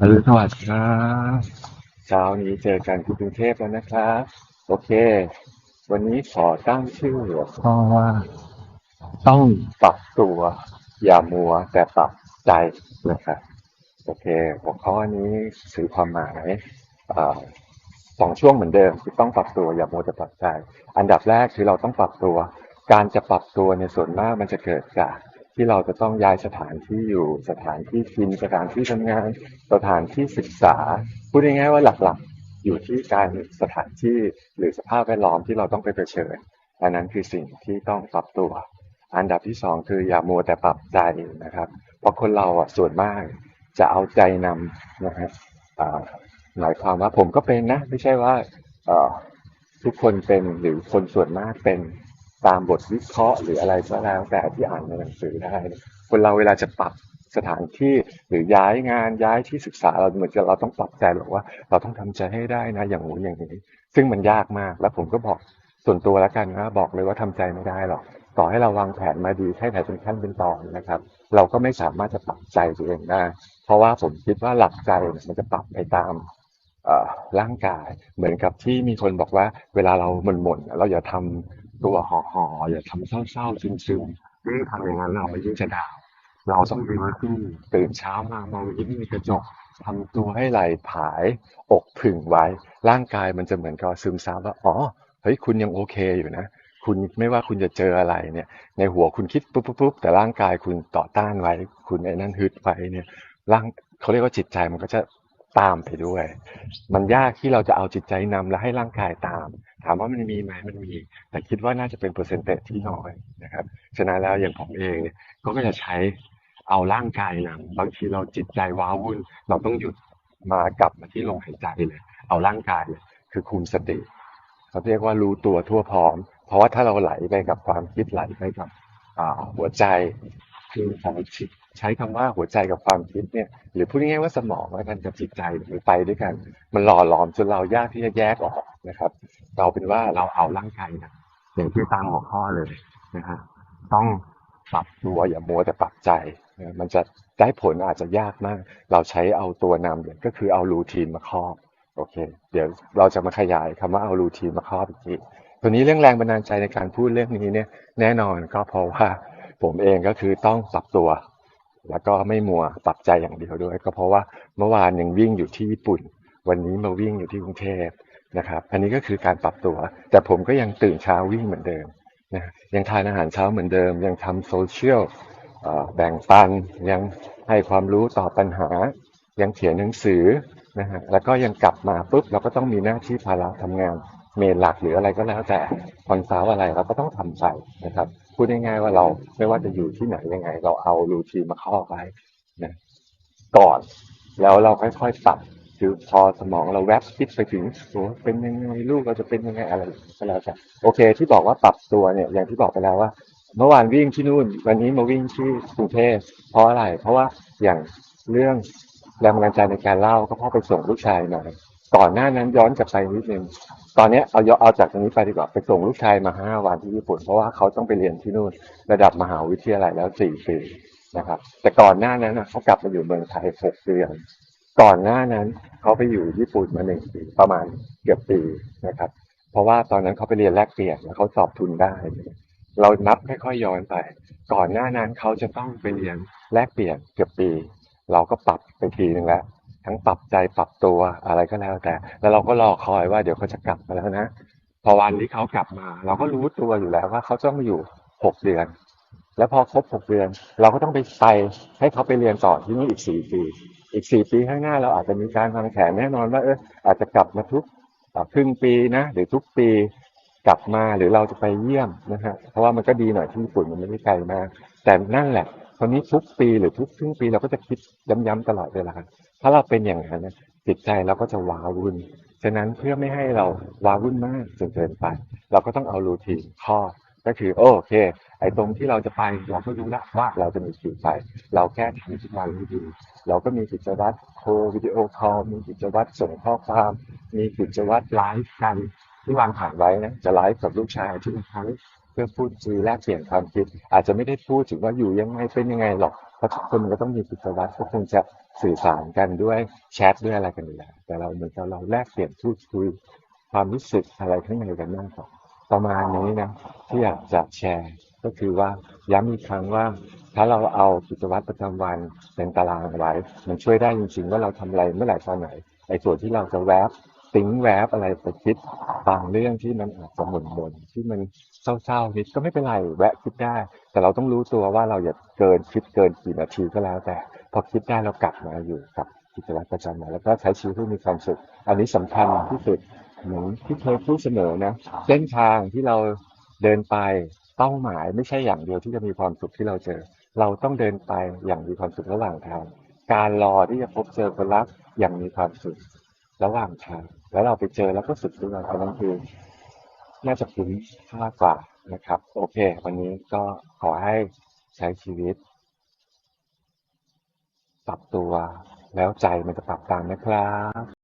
อรุณสวัสดิ์ครับเช้านี้เจอกันที่กรุงเทพแล้วนะครับ โอเค วันนี้ขอตั้งชื่อหัวข้อว่า ต้องปรับตัว อย่ามัวแต่ปรับใจนะครับโอเค หัวข้อนี้สื่อความหมายอสองช่วงเหมือนเดิมคือต้องปรับตัวอย่ามัวแต่ปรับใจ อันดับแรกคือเราต้องปรับตัว การจะปรับตัวในส่วนมากมันจะเกิดจาก ที่เราจะต้องย้ายสถานที่อยู่สถานที่กินสถานที่ทำงาน สถานที่ศึกษา พูดง่ายๆว่าหลักๆ อยู่ที่การสถานที่หรือสภาพแวดล้อมที่เราต้องไปเผชิญอันนั้นคือสิ่งที่ต้องปรับตัว อันดับที่สองคืออย่ามัวแต่ปรับใจนะครับ เพราะคนเราอะส่วนมากจะเอาใจนำนะครับอ่าหมายความว่าผมก็เป็นนะ ไม่ใช่ว่าทุกคนเป็นหรือคนส่วนมากเป็น ตามบทวิเคราะห์หรืออะไรก็แล้วแต่ที่อ่านในหนังสือได้คนเราเวลาจะปรับสถานที่หรือย้ายงานย้ายที่ศึกษาเราเหมือนจะเราต้องปรับใจบอกว่า เราต้องทำใจให้ได้นะอย่างนู้นอย่างนี้ ซึ่งมันยากมากแล้วผมก็บอกส่วนตัวแล้วกันนะบอกเลยว่าทำใจไม่ได้หรอก ต่อให้เราวางแผนมาดีแค่ไหนเป็นขั้นเป็นตอนนะครับ เราก็ไม่สามารถจะปรับใจตัวเองได้ เพราะว่าผมคิดว่าหลักใจมันจะปรับไปตามร่างกายเหมือนกับที่มีคนบอกว่า เวลาเราหม่นหม่นๆเราอย่าทำ ตัวห่อห่อๆอย่าทำเศร้าๆซึมๆยิ่งทำอย่างนั้นเรายิ่งจะดาว เราต้องดีขึ้นตื่นเช้ามามองยิ้มในกระจกทำตัวให้ไหลผายอกผึ่งไว้ ร่างกายมันจะเหมือนกับซึมซับว่าอ๋อเฮ้ยคุณยังโอเคอยู่นะ คุณไม่ว่าคุณจะเจออะไรเนี่ย ในหัวคุณคิดปุ๊บปุ๊บปุ๊บแต่ร่างกายคุณต่อต้านไว้ คุณไอ้นั่นฮึดไว้เนี่ยร่างเขาเรียกว่าจิตใจมันก็จะ ตามไปด้วย มันยากที่เราจะเอาจิตใจนำแล้วให้ร่างกายตาม ถามว่ามันมีไหมมันมี แต่คิดว่าน่าจะเป็นเปอร์เซ็นต์ที่น้อยนะครับ ฉะนั้นแล้วอย่างผมเองเนี่ยก็จะใช้เอาร่างกายนำบางทีเราจิตใจว้าวุ่น เราต้องหยุดมากลับมาที่ลมหายใจเลย เอาร่างกายเลยคือคุมสติเขาเรียกว่ารู้ตัวทั่วพร้อม เพราะว่าถ้าเราไหลไปกับความคิดไหลไปกับหัวใจคือใช้ ใช้คำว่าหัวใจกับความคิดเนี่ยหรือพูดง่ายๆว่าสมองแล้วกันกับจิตใจมันไปด้วยกัน มันหล่อหลอมจนเรายากที่จะแยกออกนะครับ เราเป็นว่าเราเอาร่างกายนะอย่างที่ตามหัวข้อเลยนะฮะต้องปรับตัวอย่ามัวแต่ปรับใจนะมันจะได้ผลอาจจะยากมาก เราใช้เอาตัวนำเนี่ยก็คือเอารูทีนมาครอบโอเค เดี๋ยวเราจะมาขยายคำว่าเอารูทีนมาครอบอีกทีตัวนี้เรื่องแรงบันดาลใจในการพูดเรื่องนี้เนี่ยแน่นอนก็เพราะว่าผมเองก็คือต้องปรับตัว แล้วก็ไม่มัวปรับใจอย่างเดียวด้วย ก็เพราะว่าเมื่อวานยังวิ่งอยู่ที่ญี่ปุ่น วันนี้มาวิ่งอยู่ที่กรุงเทพนะครับ อันนี้ก็คือการปรับตัว แต่ผมก็ยังตื่นเช้าวิ่งเหมือนเดิมนะยังทานอาหารเช้าเหมือนเดิม ยังทำโซเชียลแบ่งปัน ยังให้ความรู้ตอบปัญหา ยังเขียนหนังสือนะฮะแล้วก็ยังกลับมาปุ๊บเราก็ต้องมีหน้าที่ภาระทำงานเมนหลักหรืออะไรก็แล้วแต่คอนซัลท์อะไรเราก็ต้องทำไปนะครับ พูดง่ายๆว่าเราไม่ว่าจะอยู่ที่ไหนยังไง เราเอารูทีมาเข้าไว้นะก่อน แล้วเราค่อยๆปรับคือพอสมองเราแวบคิดไปถึงโอ้เป็นยังไงลูกเราจะเป็นยังไงอะไรก็แล้วแต่โอเค ที่บอกว่าปรับตัวเนี่ย อย่างที่บอกไปแล้วว่า เมื่อวานวิ่งที่นู่น วันนี้มาวิ่งที่กรุงเทพเพราะอะไร เพราะว่าอย่างเรื่องแรงบันดาลใจในการเล่าก็พราะไปส่งลูกชายมาก่อนหน้านั้นย้อนกลับไปนิดนึง ตอนนี้เอายอเอาจากตรงนี้ไปดีกว่าไปส่งลูกชายมาห้าวันที่ญี่ปุ่น เพราะว่าเขาต้องไปเรียนที่นู่นระดับมหาวิทยาลัยแล้วสี่ปีนะครับ แต่ก่อนหน้านั้นนะเขากลับมาอยู่เมืองไทยหกเดือนก่อนหน้านั้นเขาไปอยู่ญี่ปุ่นมาหนึ่งปีประมาณเกือบปีนะครับ เพราะว่าตอนนั้นเขาไปเรียนแลกเปลี่ยนแล้วเขาสอบทุนได้ เรานับค่อยๆย้อนไป ก่อนหน้านั้นเขาจะต้องไปเรียนแลกเปลี่ยนเกือบปี เราก็ปรับไปทีหนึ่งแล้ว ทั้งปรับใจปรับตัวอะไรก็แล้วแต่ แล้วเราก็รอคอยว่าเดี๋ยวเขาจะกลับมาแล้วนะพอวันที่เขากลับมา เราก็รู้ตัวอยู่แล้วว่าเขาต้องอยู่หกเดือน แล้วพอครบหกเดือน เราก็ต้องไปไปให้เขาไปเรียนต่อที่นี่อีกสี่ปี อีกสี่ปีข้างหน้าเราอาจจะมีการวางแผนแน่นอนว่าเอออาจจะกลับมาทุกครึ่งปีนะหรือทุกปีกลับมาหรือเราจะไปเยี่ยมนะฮะเพราะว่ามันก็ดีหน่อยที่ญี่ปุ่นมันไม่ได้ไกลมากแต่นั่นแหละ ตอนนี้ทุกปีหรือทุกครึ่งปีเราก็จะคิดย้ำๆตลอดเวลาถ้าเราเป็นอย่างนั้นจิตใจเราก็จะว้าวุ่นฉะนั้นเพื่อไม่ให้เราว้าวุ่นมากจนเกินไป เราก็ต้องเอารูทีนข้อก็คือโอเค ไอ้ตรงที่เราจะไปเราก็รู้ละว่าเราจะมีกี่ไป เราแค่ทำทุกวันให้ดีเราก็มีกิจวัตรโทรวิดีโอคอลมีกิจวัตรส่งข้อความ มีกิจวัตรไลฟ์กันที่วางผ่านไว้นะจะไลฟ์กับลูกชายทุกครั้ง พื่อพูดคุยแลกเปลี่ยนความคิด อาจจะไม่ได้พูดถึงว่าอยู่ยังไงเป็นยังไงหรอกเพราะทุกคนมันก็ต้องมีกิจวัตรก็คงจะสื่อสารกันด้วยแชทด้วยอะไรกันอยู่แล้วแต่เราเหมือนกับเราแลกเปลี่ยนพูดคุยความรู้สึกอะไรข้างในกันมากกว่าประมาณนี้นะที่อยากจะแชร์ก็คือว่าย้ำอีกครั้งว่า ถ้าเราเอากิจวัตรประจำวันเป็นตารางไว้ มันช่วยได้จริงๆ ว่าเราทำอะไรเมื่อไหร่ตอนไหนไอ้ส่วนที่เราจะแวบ ติ้งแวบอะไรไปคิดบางเรื่องที่มันอาจจะหม่นหม่นที่มันเศร้าๆนิดก็ไม่เป็นไรแวะคิดได้ แต่เราต้องรู้ตัวว่าเราอย่าเกินคิดเกินกี่นาทีก็แล้ว แต่พอคิดได้เรากลับมาอยู่กับกิจวัตรประจำวันแล้วก็ใช้ชีวิตให้มีความสุขอันนี้สำคัญที่สุดเหมือนที่เคยพูดเสมอนะเส้นทางที่เราเดินไปเป้าหมายไม่ใช่อย่างเดียวที่จะมีความสุขที่เราเจอ เราต้องเดินไปอย่างมีความสุขระหว่างทาง การรอที่จะพบเจอคนรักอย่างมีความสุขระหว่างทางแล้วเราไปเจอแล้วก็สุดด้วยอันนั้นคือ น่าจะคุ้มค่ากว่านะครับ โอเค วันนี้ก็ขอให้ใช้ชีวิต ปรับตัวแล้วใจมันจะปรับตามนะครับ